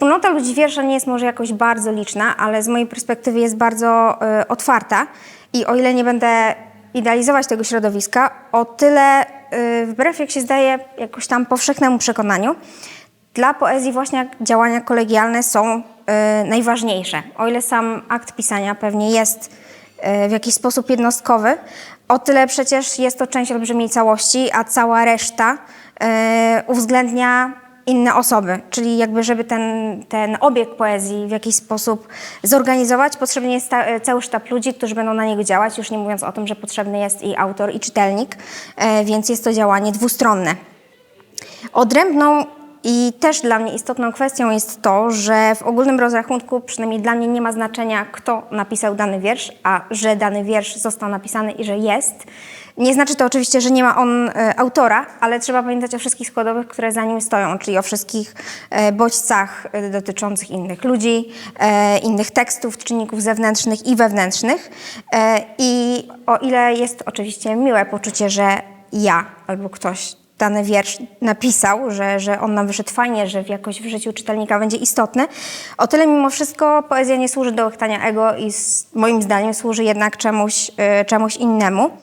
Wspólnota ludzi wiersza nie jest może jakoś bardzo liczna, ale z mojej perspektywy jest bardzo y, otwarta i o ile nie będę idealizować tego środowiska, o tyle y, wbrew jak się zdaje jakoś tam powszechnemu przekonaniu, dla poezji właśnie działania kolegialne są y, najważniejsze. O ile sam akt pisania pewnie jest y, w jakiś sposób jednostkowy, o tyle przecież jest to część olbrzymiej całości, a cała reszta y, uwzględnia inne osoby. Czyli jakby, żeby ten, ten obieg poezji w jakiś sposób zorganizować, potrzebny jest sta- y, cały sztab ludzi, którzy będą na niego działać, już nie mówiąc o tym, że potrzebny jest i autor, i czytelnik, y, więc jest to działanie dwustronne. Odrębną i też dla mnie istotną kwestią jest to, że w ogólnym rozrachunku, przynajmniej dla mnie, nie ma znaczenia, kto napisał dany wiersz, a że dany wiersz został napisany i że jest. Nie znaczy to oczywiście, że nie ma on e, autora, ale trzeba pamiętać o wszystkich składowych, które za nim stoją, czyli o wszystkich e, bodźcach e, dotyczących innych ludzi, e, innych tekstów, czynników zewnętrznych i wewnętrznych. E, I o ile jest oczywiście miłe poczucie, że ja albo ktoś dany wiersz napisał, że, że on nam wyszedł fajnie, że jakoś w życiu czytelnika będzie istotny. O tyle mimo wszystko poezja nie służy do łechtania ego i s- moim zdaniem służy jednak czemuś, y, czemuś innemu.